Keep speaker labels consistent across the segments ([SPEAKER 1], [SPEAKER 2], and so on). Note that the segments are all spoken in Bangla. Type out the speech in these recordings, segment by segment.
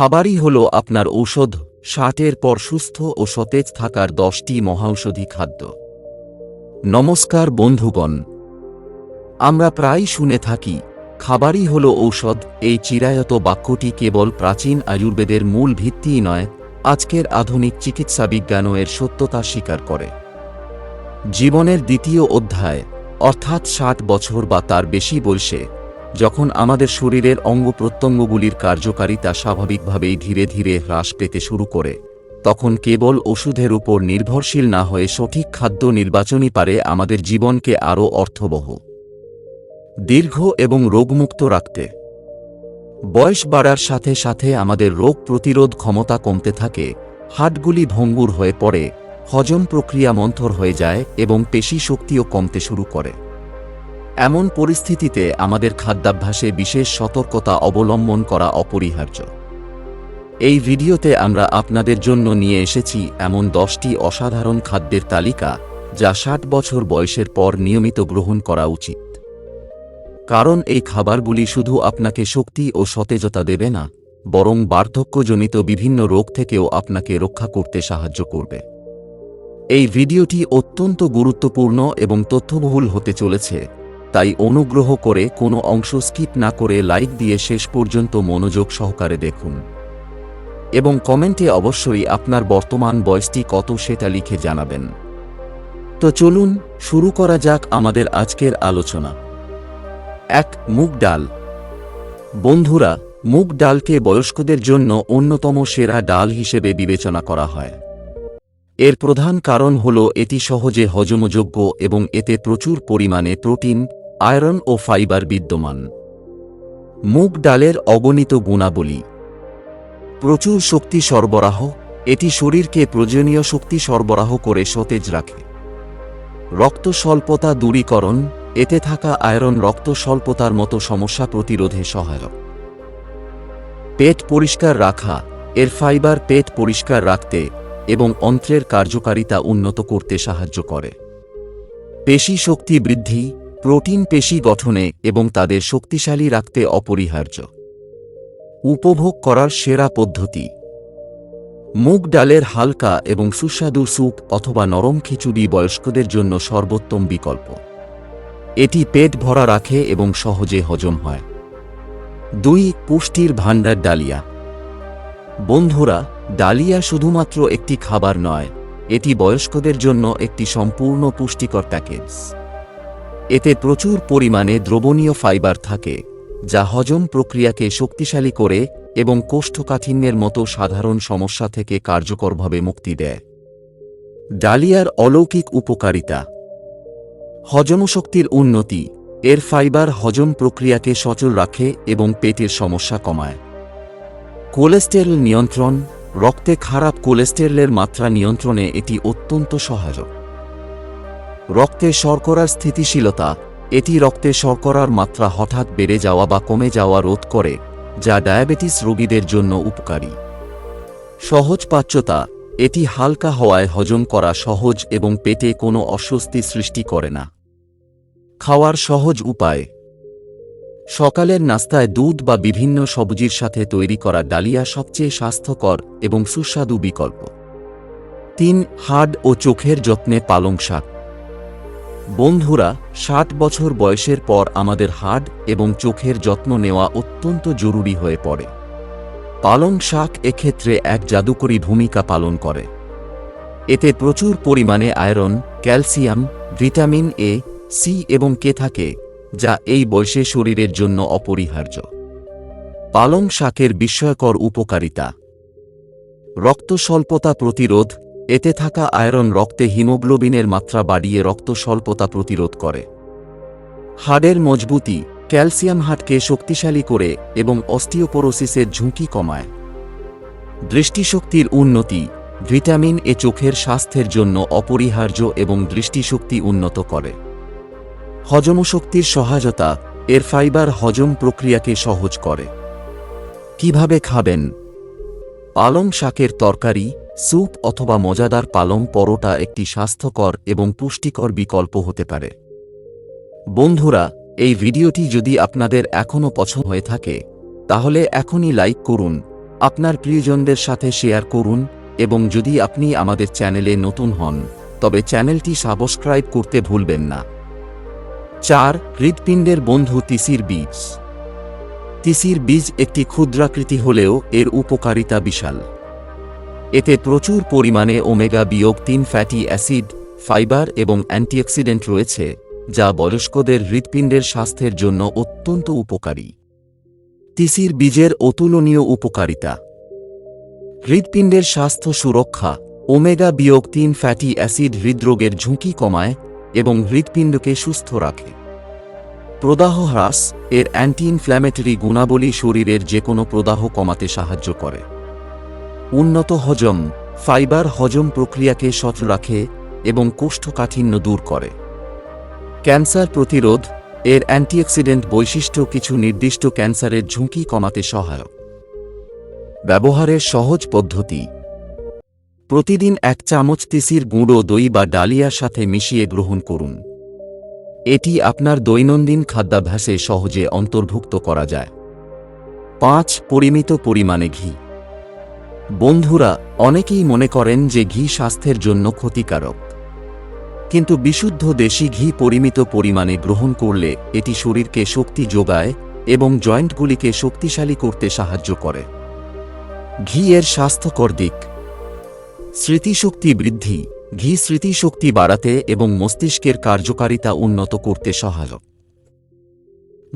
[SPEAKER 1] খাবারই হল আপনার ঔষধ, ষাটের পর সুস্থ ও সতেজ থাকার দশটি মহাঔষধি খাদ্য। নমস্কার বন্ধুগণ। আমরা প্রায় শুনে থাকি, খাবারই হল ঔষধ, এই চিরায়ত বাক্যটি কেবল প্রাচীন আয়ুর্বেদের মূল ভিত্তিই নয়, আজকের আধুনিক চিকিৎসা বিজ্ঞানও এর সত্যতা স্বীকার করে। জীবনের দ্বিতীয় অধ্যায়, অর্থাৎ ষাট বছর বা তার বেশি বয়সে যখন আমাদের শরীরের অঙ্গ প্রত্যঙ্গগুলির কার্যকারিতা স্বাভাবিকভাবেই ধীরে ধীরে হ্রাস পেতে শুরু করে, তখন কেবল ওষুধের উপর নির্ভরশীল না হয়ে সঠিক খাদ্য নির্বাচনই পারে আমাদের জীবনকে আরও অর্থবহ। দীর্ঘ এবং রোগমুক্ত রাখতে। বয়স বাড়ার সাথে সাথে আমাদের রোগ প্রতিরোধ ক্ষমতা কমতে থাকে হাটগুলি ভঙ্গুর হয়ে পড়ে, হজম প্রক্রিয়া মন্থর হয়ে যায় এবং পেশি শক্তিও কমতে শুরু করে। এমন পরিস্থিতিতে আমাদের খাদ্যাভ্যাসে বিশেষ সতর্কতা অবলম্বন করা অপরিহার্য। এই ভিডিওতে আমরা আপনাদের জন্য নিয়ে এসেছি এমন দশটি অসাধারণ খাদ্যের তালিকা যা ষাট বছর বয়সের পর নিয়মিত গ্রহণ করা উচিত। কারণ এই খাবারগুলি শুধু আপনাকে শক্তি ও সতেজতা দেবে না, বরং বার্ধক্যজনিত বিভিন্ন রোগ থেকেও আপনাকে রক্ষা করতে সাহায্য করবে। এই ভিডিওটি অত্যন্ত গুরুত্বপূর্ণ এবং তথ্যবহুল হতে চলেছে তাই অনুগ্রহ করে কোনো অংশ স্কিপ না করে লাইক দিয়ে শেষ পর্যন্ত মনোযোগ সহকারে দেখুন। এবং কমেন্টে অবশ্যই আপনার বর্তমান বয়সটি কত সেটা লিখে জানাবেন। তো চলুন শুরু করা যাক আমাদের আজকের আলোচনা। এক, মুগ ডাল। বন্ধুরা, মুগ ডালকে বয়স্কদের জন্য অন্যতম সেরা ডাল হিসেবে বিবেচনা করা হয়। এর প্রধান কারণ হল এটি সহজে হজমযোগ্য এবং এতে প্রচুর পরিমাণে প্রোটিন আয়রন ও ফাইবার বিদ্যমান। মুগ ডালের অগণিত গুণাবলী। প্রচুর শক্তি সরবরাহ, এটি শরীরকে প্রয়োজনীয় শক্তি সরবরাহ করে সতেজ রাখে। রক্ত স্বল্পতা দূরীকরণ, এতে থাকা আয়রন রক্ত স্বল্পতার মতো সমস্যা প্রতিরোধে সহায়ক। পেট পরিষ্কার রাখা, এর ফাইবার পেট পরিষ্কার রাখতে এবং অন্ত্রের কার্যকারিতা উন্নত করতে সাহায্য করে। পেশি শক্তি বৃদ্ধি প্রোটিন পেশি গঠনে এবং তাদের শক্তিশালী রাখতে অপরিহার্য। উপভোগ করার সেরা পদ্ধতি। মুগ ডালের হালকা এবং সুস্বাদু স্যুপ অথবা নরম খিচুড়ি বয়স্কদের জন্য সর্বোত্তম বিকল্প। এটি পেট ভরা রাখে এবং সহজে হজম হয়। দুই, পুষ্টির ভাণ্ডার ডালিয়া। বন্ধুরা, ডালিয়া শুধুমাত্র একটি খাবার নয়, এটি বয়স্কদের জন্য একটি সম্পূর্ণ পুষ্টিকর প্যাকেজ। এতে প্রচুর পরিমাণে দ্রবণীয় ফাইবার থাকে, যা হজম প্রক্রিয়াকে শক্তিশালী করে এবং কোষ্ঠকাঠিন্যের মতো সাধারণ সমস্যা থেকে কার্যকরভাবে মুক্তি দেয়। ডালিয়ার অলৌকিক উপকারিতা। হজমশক্তির উন্নতি, এর ফাইবার হজম প্রক্রিয়াকে সচল রাখে এবং পেটের সমস্যা কমায়। কোলেস্টেরল নিয়ন্ত্রণ, রক্তে খারাপ কোলেস্টেরলের মাত্রা নিয়ন্ত্রণে এটি অত্যন্ত সহায়ক। রক্তে শর্করার স্থিতিশীলতা, এটি রক্তে শর্করার মাত্রা হঠাৎ বেড়ে যাওয়া বা কমে যাওয়া রোধ করে, যা ডায়াবেটিস রোগীদের জন্য উপকারী। সহজ পাচ্যতা, এটি হালকা হওয়ায় হজম করা সহজ এবং পেটে কোনো অস্বস্তি সৃষ্টি করে না। খাওয়ার সহজ উপায়। সকালের নাস্তায় দুধ বা বিভিন্ন সবজির সাথে তৈরি করা ডালিয়া সবচেয়ে স্বাস্থ্যকর এবং সুস্বাদু বিকল্প। তিন, হাড় ও চোখের যত্নে পালং শাক। বন্ধুরা ষাট বছর বয়সের পর আমাদের হাড় এবং চোখের যত্ন নেওয়া অত্যন্ত জরুরি হয়ে পড়ে। পালং শাক এক্ষেত্রে এক জাদুকরী ভূমিকা পালন করে। এতে প্রচুর পরিমাণে iron, calcium, vitamin A, C এবং কে থাকে, যা এই বয়সে শরীরের জন্য অপরিহার্য। পালং শাকের বিস্ময়কর উপকারিতা। রক্ত স্বল্পতা প্রতিরোধ এতে থাকা আয়রন রক্তে হিমোগ্লোবিনের মাত্রা বাড়িয়ে রক্ত স্বল্পতা প্রতিরোধ করে। হাড়ের মজবুতি, ক্যালসিয়াম হাটকে শক্তিশালী করে এবং অস্টিওপোরোসিসের ঝুঁকি কমায়। দৃষ্টিশক্তির উন্নতি, ভিটামিন এ চোখের স্বাস্থ্যের জন্য অপরিহার্য এবং দৃষ্টিশক্তি উন্নত করে। হজমশক্তির সহায়তা, এর ফাইবার হজম প্রক্রিয়াকে সহজ করে। কীভাবে খাবেন? পালং শাকের তরকারি স্যুপ অথবা মজাদার পালং পরোটা একটি স্বাস্থ্যকর এবং পুষ্টিকর বিকল্প হতে পারে। বন্ধুরা, এই ভিডিওটি যদি আপনাদের এখনও পছন্দ হয়ে থাকে, তাহলে এখনই লাইক করুন, আপনার প্রিয়জনদের সাথে শেয়ার করুন, এবং যদি আপনি আমাদের চ্যানেলে নতুন হন, তবে চ্যানেলটি সাবস্ক্রাইব করতে ভুলবেন না। চার, হৃৎপিণ্ডের বন্ধু তিসির বীজ। তিসির বীজ একটি ক্ষুদ্রাকৃতি হলেও এর উপকারিতা বিশাল। এতে প্রচুর পরিমাণে ওমেগা বিয়োগ তিন ফ্যাটি অ্যাসিড, ফাইবার এবং অ্যান্টিঅক্সিডেন্ট রয়েছে, যা বয়স্কদের হৃৎপিণ্ডের স্বাস্থ্যের জন্য অত্যন্ত উপকারী। তিসির বীজের অতুলনীয় উপকারিতা। হৃৎপিণ্ডের স্বাস্থ্য সুরক্ষা, ওমেগা বিয়োগ তিন ফ্যাটি অ্যাসিড হৃদরোগের ঝুঁকি কমায় এবং হৃৎপিণ্ডকে সুস্থ রাখে। প্রদাহ হ্রাস এর অ্যান্টি ইনফ্ল্যামেটরি গুণাবলী শরীরের যে কোনো প্রদাহ কমাতে সাহায্য করে। উন্নত হজম, ফাইবার হজম প্রক্রিয়াকে সচল রাখে এবং কোষ্ঠকাঠিন্য দূর করে। ক্যান্সার প্রতিরোধ, এর অ্যান্টিঅক্সিডেন্ট বৈশিষ্ট্য কিছু নির্দিষ্ট ক্যান্সারের ঝুঁকি কমাতে সহায়ক। ব্যবহারের সহজ পদ্ধতি। প্রতিদিন এক চামচ তিসির গুঁড়ো দই বা ডালিয়ার সাথে মিশিয়ে গ্রহণ করুন। এটি আপনার দৈনন্দিন খাদ্যাভ্যাসে সহজে অন্তর্ভুক্ত করা যায়। পাঁচ, পরিমিত পরিমাণে ঘি। বন্ধুরা, অনেকেই মনে করেন যে ঘি স্বাস্থ্যের জন্য ক্ষতিকারক। কিন্তু বিশুদ্ধ দেশি ঘি পরিমিত পরিমাণে গ্রহণ করলে এটি শরীরকে শক্তি যোগায় এবং জয়েন্টগুলিকে শক্তিশালী করতে সাহায্য করে। ঘি এর স্বাস্থ্যকর দিক। স্মৃতিশক্তি বৃদ্ধি। ঘি স্মৃতিশক্তি বাড়াতে এবং মস্তিষ্কের কার্যকারিতা উন্নত করতে সহায়ক।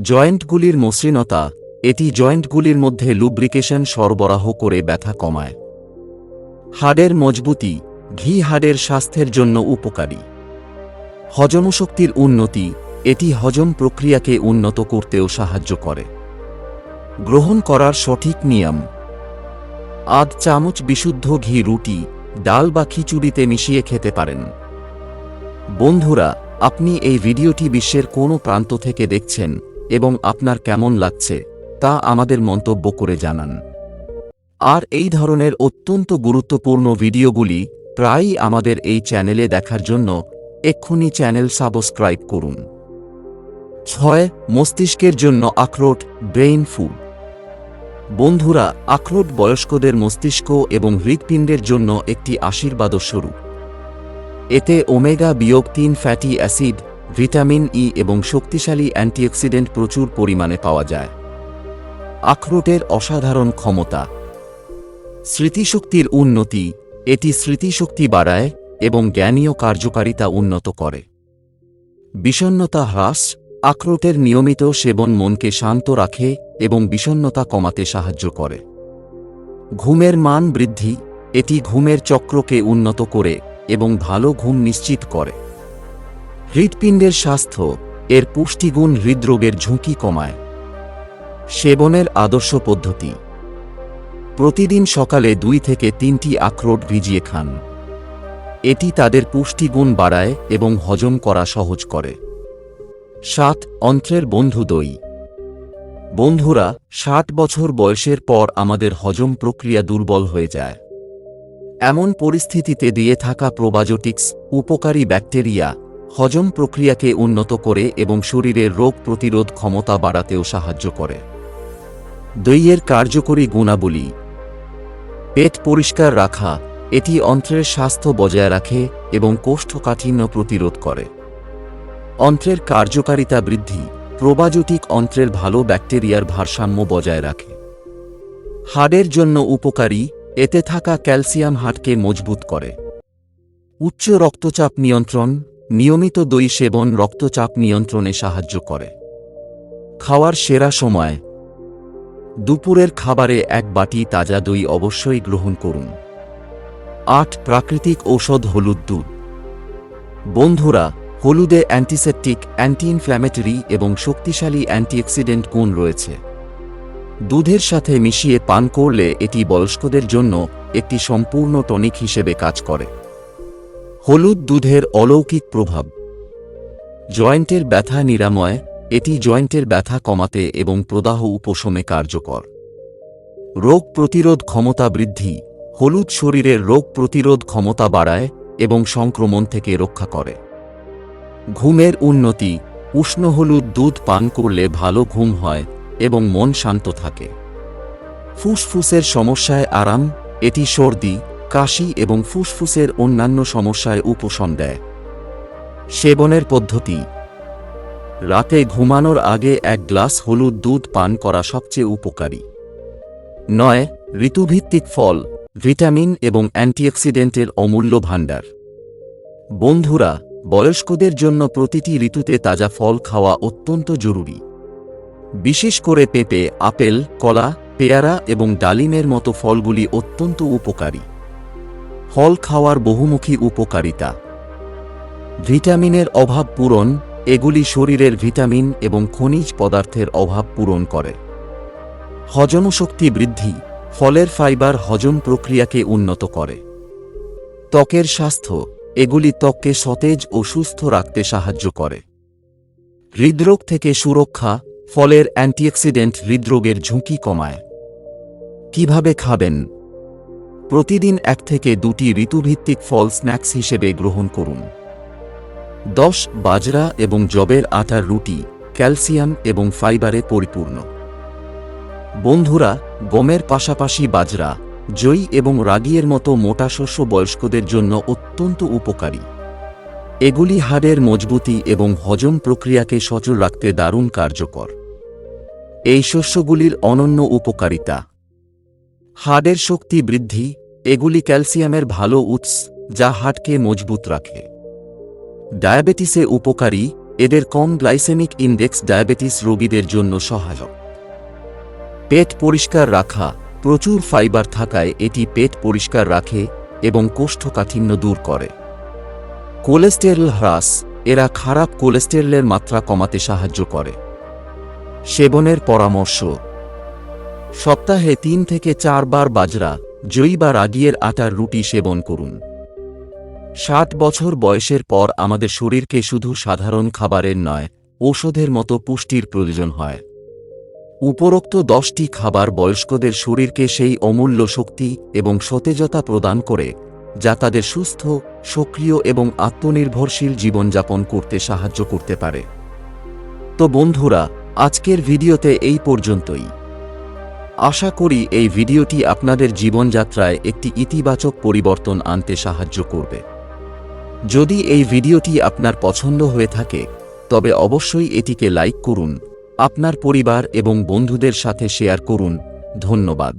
[SPEAKER 1] জয়েন্টগুলির মসৃণতা এটি জয়েন্টগুলির মধ্যে লুব্রিকেশন সরবরাহ করে ব্যথা কমায়। হাড়ের মজবুতি, ঘি হাড়ের স্বাস্থ্যের জন্য উপকারী। হজমশক্তির উন্নতি, এটি হজম প্রক্রিয়াকে উন্নত করতেও সাহায্য করে। গ্রহণ করার সঠিক নিয়ম। আধ চামচ বিশুদ্ধ ঘি রুটি, ডাল বা খিচুড়িতে মিশিয়ে খেতে পারেন। বন্ধুরা, আপনি এই ভিডিওটি বিশ্বের কোনো প্রান্ত থেকে দেখছেন এবং আপনার কেমন লাগছে? তা আমাদের মন্তব্য করে জানান। আর এই ধরনের অত্যন্ত গুরুত্বপূর্ণ ভিডিওগুলি প্রায়ই আমাদের এই চ্যানেলে দেখার জন্য এক্ষুনি চ্যানেল সাবস্ক্রাইব করুন। ছয়, মস্তিষ্কের জন্য আখরোট, ব্রেইন ফুড। বন্ধুরা, আখরোট বয়স্কদের মস্তিষ্ক এবং হৃৎপিণ্ডের জন্য একটি আশীর্বাদস্বরূপ। এতে ওমেগা বিয়োগ তিন ফ্যাটি অ্যাসিড, ভিটামিন ই এবং শক্তিশালী অ্যান্টিঅক্সিডেন্ট প্রচুর পরিমাণে পাওয়া যায়। আখরোটের অসাধারণ ক্ষমতা। স্মৃতিশক্তির উন্নতি, এটি স্মৃতিশক্তি বাড়ায় এবং জ্ঞানীয় কার্যকারিতা উন্নত করে। বিষণ্নতা হ্রাস, আখরোটের নিয়মিত সেবন মনকে শান্ত রাখে এবং বিষণ্নতা কমাতে সাহায্য করে। ঘুমের মান বৃদ্ধি, এটি ঘুমের চক্রকে উন্নত করে এবং ভালো ঘুম নিশ্চিত করে। হৃৎপিণ্ডের স্বাস্থ্য, এর পুষ্টিগুণ হৃদরোগের ঝুঁকি কমায়। সেবনের আদর্শ পদ্ধতি। প্রতিদিন সকালে দুই থেকে তিনটি আখরোট ভিজিয়ে খান। এটি তাদের পুষ্টিগুণ বাড়ায় এবং হজম করা সহজ করে। সাত, অন্ত্রের বন্ধু দই। বন্ধুরা, ষাট বছর বয়সের পর আমাদের হজম প্রক্রিয়া দুর্বল হয়ে যায়। এমন পরিস্থিতিতে দিয়ে থাকা প্রোবাজোটিক্স, উপকারী ব্যাকটেরিয়া হজম প্রক্রিয়াকে উন্নত করে এবং শরীরের রোগ প্রতিরোধ ক্ষমতা বাড়াতেও সাহায্য করে। দইয়ের কার্যকরী গুণাবলী। পেট পরিষ্কার রাখা, এটি অন্ত্রের স্বাস্থ্য বজায় রাখে এবং কোষ্ঠকাঠিন্য প্রতিরোধ করে। অন্ত্রের কার্যকারিতা বৃদ্ধি প্রোবাজোটিক অন্ত্রের ভালো ব্যাকটেরিয়ার ভারসাম্য বজায় রাখে। হাড়ের জন্য উপকারী, এতে থাকা ক্যালসিয়াম হাড়কে মজবুত করে। উচ্চ রক্তচাপ নিয়ন্ত্রণ নিয়মিত দই সেবন রক্তচাপ নিয়ন্ত্রণে সাহায্য করে। খাওয়ার সেরা সময়। দুপুরের খাবারে এক বাটি তাজা দই অবশ্যই গ্রহণ করুন। আট, প্রাকৃতিক ঔষধ হলুদ দুধ। বন্ধুরা, হলুদে অ্যান্টিসেপটিক অ্যান্টি ইনফ্ল্যামেটরি এবং শক্তিশালী অ্যান্টিঅক্সিডেন্ট গুণ রয়েছে। দুধের সাথে মিশিয়ে পান করলে এটি বয়স্কদের জন্য একটি সম্পূর্ণ টনিক হিসেবে কাজ করে। হলুদ দুধের অলৌকিক প্রভাব। জয়েন্টের ব্যথা নিরাময়, এটি জয়েন্টের ব্যথা কমাতে এবং প্রদাহ উপশমে কার্যকর। রোগ প্রতিরোধ ক্ষমতা বৃদ্ধি, হলুদ শরীরের রোগ প্রতিরোধ ক্ষমতা বাড়ায় এবং সংক্রমণ থেকে রক্ষা করে। ঘুমের উন্নতি, উষ্ণ হলুদ দুধ পান করলে ভালো ঘুম হয় এবং মন শান্ত থাকে। ফুসফুসের সমস্যায় আরাম, এটি সর্দি কাশি এবং ফুসফুসের অন্যান্য সমস্যায় উপশম দেয়। সেবনের পদ্ধতি। রাতে ঘুমানোর আগে এক গ্লাস হলুদ দুধ পান করা সবচেয়ে উপকারী। নয়, ঋতুভিত্তিক ফল, ভিটামিন এবং অ্যান্টিঅক্সিডেন্টের অমূল্য ভাণ্ডার। বন্ধুরা, বয়স্কদের জন্য প্রতিটি ঋতুতে তাজা ফল খাওয়া অত্যন্ত জরুরি। বিশেষ করে পেঁপে, আপেল, কলা, পেয়ারা এবং ডালিমের মতো ফলগুলি অত্যন্ত উপকারী। ফল খাওয়ার বহুমুখী উপকারিতা। ভিটামিনের অভাব পূরণ, এগুলি শরীরের ভিটামিন এবং খনিজ পদার্থের অভাব পূরণ করে। হজমশক্তি বৃদ্ধি, ফলের ফাইবার হজম প্রক্রিয়াকে উন্নত করে। ত্বকের স্বাস্থ্য, এগুলি ত্বককে সতেজ ও সুস্থ রাখতে সাহায্য করে। হৃদরোগ থেকে সুরক্ষা, ফলের অ্যান্টিঅক্সিডেন্ট হৃদরোগের ঝুঁকি কমায়। কীভাবে খাবেন? প্রতিদিন এক থেকে দুটি ঋতুভিত্তিক ফল স্ন্যাক্স হিসেবে গ্রহণ করুন। দশ বাজরা এবং জবের আটার রুটি ক্যালসিয়াম এবং ফাইবারে পরিপূর্ণ। বন্ধুরা, গমের পাশাপাশি বাজরা, জই এবং রাগিয়ের মতো মোটা শস্য বয়স্কদের জন্য অত্যন্ত উপকারী। এগুলি হাড়ের মজবুতি এবং হজম প্রক্রিয়াকে সচল রাখতে দারুণ কার্যকর। এই শস্যগুলির অনন্য উপকারিতা। হাড়ের শক্তি বৃদ্ধি এগুলি ক্যালসিয়ামের ভালো উৎস, যা হাটকে মজবুত রাখে। ডায়াবেটিসে উপকারী, এদের কম গ্লাইসেমিক ইন্ডেক্স ডায়াবেটিস রোগীদের জন্য সহায়ক। পেট পরিষ্কার রাখা, প্রচুর ফাইবার থাকায় এটি পেট পরিষ্কার রাখে এবং কোষ্ঠকাঠিন্য দূর করে। কোলেস্টেরল হ্রাস, এরা খারাপ কোলেস্টেরলের মাত্রা কমাতে সাহায্য করে। সেবনের পরামর্শ। সপ্তাহে তিন থেকে চারবার বাজরা জই বা রাগিয়ের আটার রুটি সেবন করুন। ষাট বছর বয়সের পর আমাদের শরীরকে শুধু সাধারণ খাবারের নয়, ঔষধের মতো পুষ্টির প্রয়োজন হয়। উপরোক্ত দশটি খাবার বয়স্কদের শরীরকে সেই অমূল্য শক্তি এবং সতেজতা প্রদান করে, যা তাদের সুস্থ, সক্রিয় এবং আত্মনির্ভরশীল জীবনযাপন করতে সাহায্য করতে পারে। তো বন্ধুরা, আজকের ভিডিওতে এই পর্যন্তই। আশা করি এই ভিডিওটি আপনাদের জীবনযাত্রায় একটি ইতিবাচক পরিবর্তন আনতে সাহায্য করবে। যদি এই ভিডিওটি আপনার পছন্দ হয়ে থাকে, তবে অবশ্যই এটিকে লাইক করুন, আপনার পরিবার এবং বন্ধুদের সাথে শেয়ার করুন। ধন্যবাদ।